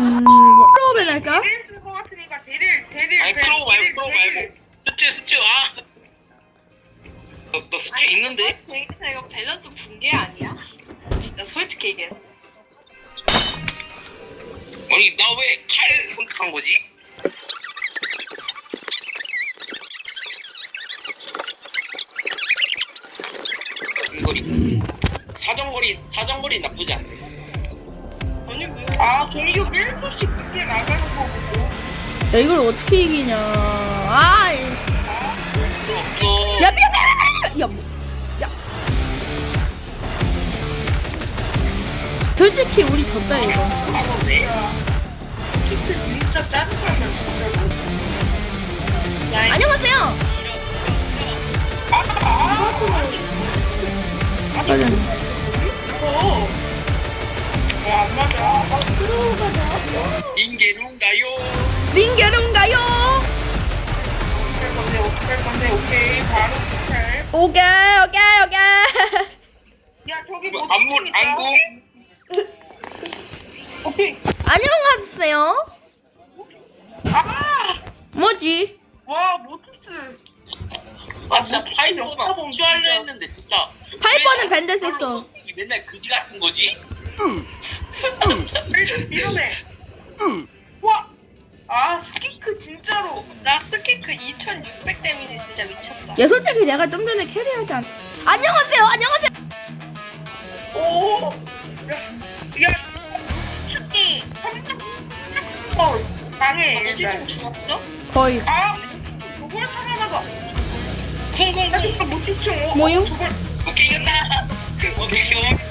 음, 프로벤 할까? 같으니까 아니 대- 크로우 말고 대를. 말고 스튜 스튜 아. 너, 너 스튜 있는데? 제이슨 이거 밸런스 붕괴 아니야? 진짜 솔직히 얘기해. 아니 나 왜 칼 선택한 거지? 사정거리 사정거리 나쁘지 않네. 아니 왜? 아 개교 1%씩 늦게 나가는 거고 야 이걸 어떻게 이기냐? 아, 이-. 야, 삐, 삐, 삐, 삐, 야, 뭐, 야. 솔직히 우리 졌다 이거. 진짜 진짜 짜증나면 진짜로 야, 안녕하세요. 맞아. 이거 야안 맞아 건데 어떡할 건데 오케이 바로 해. 오케이, 오케이, 오케이. 야 저기 뭐, 뭐 안무 오케이 안녕하세요. 아! 뭐지? 와 모트스 아 진짜 파이버가 수주하려 했는데 진짜. 파이퍼는 왜 밴드 나를 썼어. 맨날 그지 같은 거지? 이러네 와! 아 스키크 진짜로 나 스키크 2,600 데미지 진짜 미쳤다. 야, 솔직히 내가 좀 전에 캐리하지 않. 안녕하세요, 안녕하세요. 오! 야, 야 축기 어 강해 어디 일단 좀 죽었어? 거의. 아! 저걸 살아나가 쿵쿵 나 진짜 못 죽죠 뭐요? 저걸 오케이 끝나. 오케이 쇼.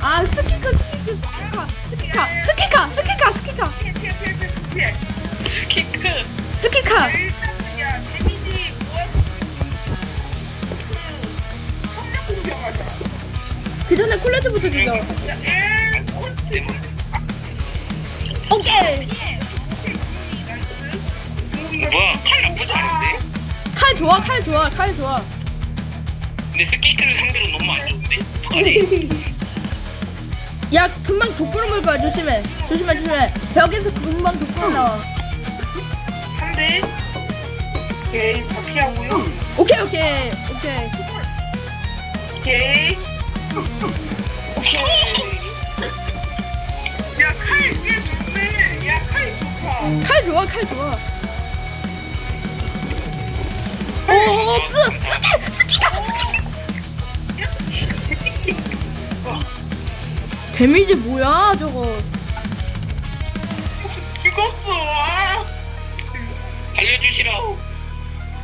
아, 스키카, 스키카, 스키카, 스키카, 스키카, 스키카, 스키크. 스키카. 야 데미지 모아서 성력 공격하자 그 전에 콜레트부터. 야 에! 콘스트 오케이. 뭐야 칼 나쁘지 않은데? 칼 좋아, 칼 좋아, 칼 좋아. 근데 스키크를 상대로 너무 안 좋은데? 야, 금방 독구름 물 거야. 조심해. 조심해, 조심해. 벽에서 금방 독구름 나와. 한대 오케이 다 피하고요 오케이, 오케이, 오케이. 오케이 오케이 야칼 위에 좋네 야칼 좋다 칼 좋아, 칼 좋아. 오, 스, 스키, 스키카, 스키카. 데미지 뭐야, 저거. 죽었어 아, 알려주시라.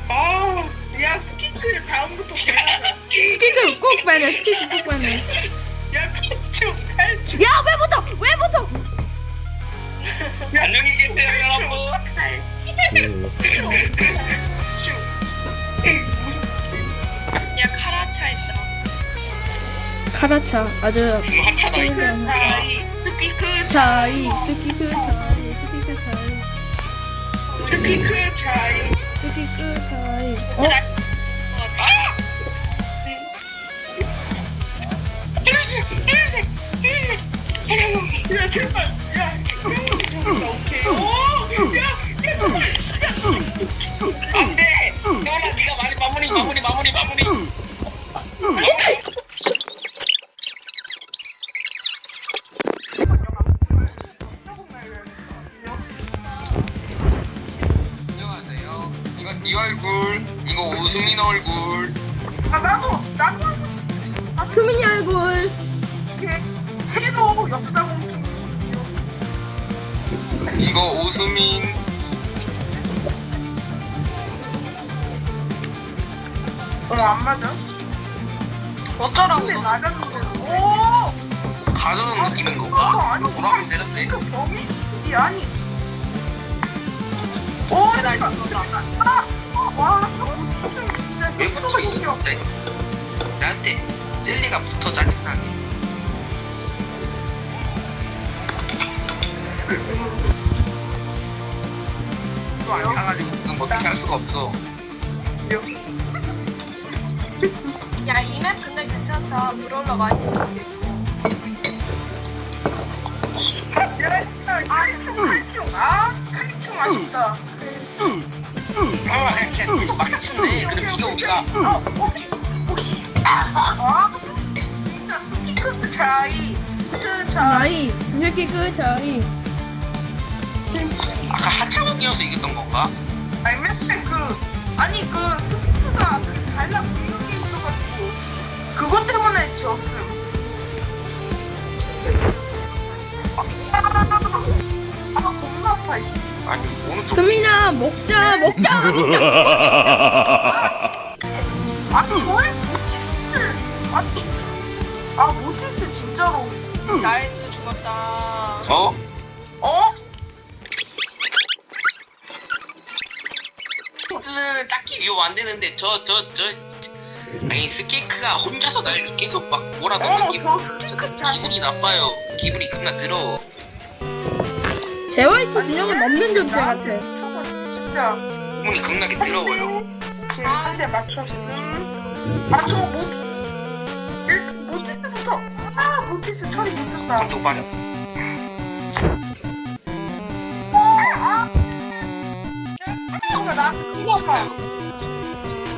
아, 야 스키크 다음부터 배우자 스키크 꼭 빼네, 스키크 꼭 빼네. 야 피추 칼 야, 왜 붙어? 왜 붙어? 안녕히 계세요 여러분. 야, 카라차 있다. 카라차, 아주. 지금 이거. 차이 스키크 차이, 스키크 차이, 스키크 차이, 스키크 차이 스키크 차이. 어? 야 제발 야 오케이 오야 제발 안돼. 태원아 네가 많이 마무리 마무리 마무리 마무리. 거 오수민. 어안 맞아 어쩌라고. 근데 맞았는데 오 가져오는 느낌인 건가? 이거 뭐라 하면 되는데? 그 범위 이 아니 오 배달 진짜 있었다. 아와 진짜 왜 붙어 있는데? 나한테 젤리가 붙어 짜증나게. 또 아니야. 지금 어떻게 할 수가 없어. 야, 이맵 근데 괜찮다. 브롤러 많이 아, 아, 아 이게 우리가 어 혹시 어? 진짜 스티커 차이 스티커 차이 이렇게 그 저희 아까 하차원이어서 이겼던 건가? 아니 매체 그 아니 그 스티커가 그 달라 보이는 게 있어가지고 그것 때문에 지었음. 아, 겁나 아파. 이 아니 어느 쪽 수민아 먹자 먹자 아니 뭐해 모티스 아니 아 모티스 진짜로 나이스 죽었다. 어? 어? 는 딱히 위험 안 되는데 저 저 저 아니 스케이크가 혼자서 날 계속 막 몰아넣는 기분 기분이 나빠요 기분이 겁나 들어 제와이트 준영은 없는 존재 같아 진짜 기분이 겁나게 들어워요 한대 맞췄음 맞춰 못 일- 모티스부터 아 모티스 처리 못했다 한쪽 빠져 나한테 그거 봐.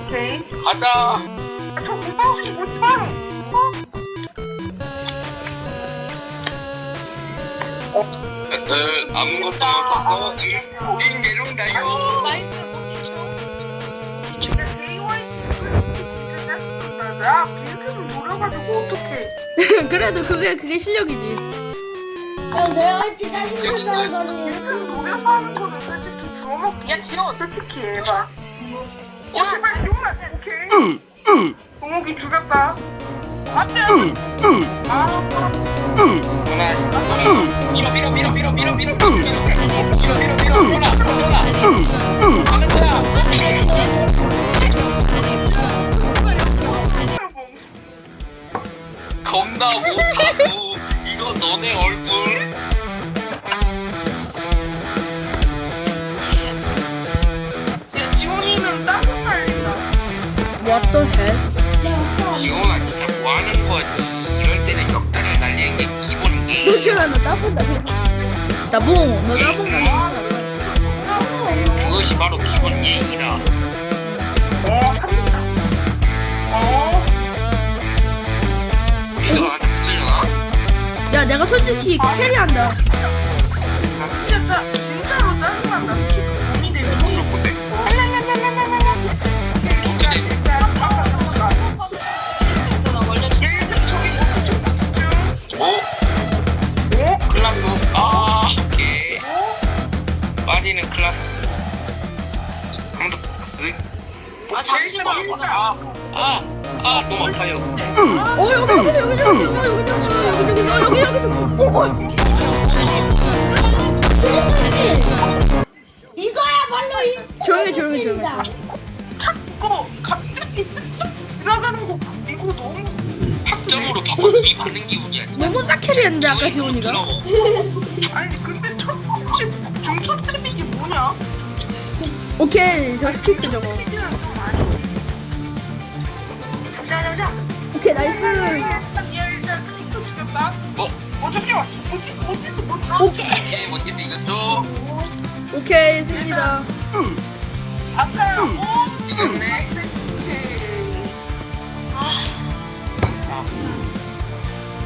오케이. 가자 아, 저 공방식 못하는 에, 아무것도 없어서 응 내려온다요. 나이스 모티슈. 야, 빈틈을 노려가지고 어떡해. 그래도 그게 그게 실력이지. 그럼 내가 할지 짜증난다는 거는. 빈틈을 노려서 하는 거는 주워먹기. 야, 지워. 솔직히 해봐. 어, 제발, 용만. 오케이. 동욱이 죽였다. 안 돼. 아, 누나 밀어 밀어 밀어 밀어 밀어 밀어 밀어 밀어 밀어 밀어 밀어 누나 누나 가는 거야 겁나 못하고 이거 너네 얼굴 The hell 이거나 진짜 뭐 하는 거지 이럴 때는 역달을 날리는 게 기본 너 지원아 너 따본다 나봉 너 따봉 가면 그것이 바로 기본 예의라 어, 합니다. 어, 나한테 붙으려나? 야 내가 솔직히 캐리한다 아, 아파요. 어 여기 여기 여기 여기 여기 여기 여기 여기 여기 여기 어 뭐야 이거야 바로 이 조용히 조용히 조용히 자꾸 갑자기 쓱쓱 지나가는 거 이거 너무 학점으로 바꿔주기 받는 기분이야. 너무 싹 캐리했는데 아까 부러워. 아니 근데 첫 번째 중초 템이 이게 뭐냐? 오케이 저 스키크 저거 자자자 오케이 나이스. 어? 어 잠시만. 오케이. 오케이, 이것도. 오케이 승리다. 아까 오. 이겼네. 오케이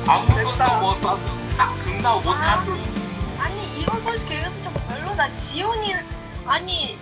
아무것도 못하고, 딱 금나 못하고. 아니 이거 솔직히 여기서 좀 별로다. 지훈이 아니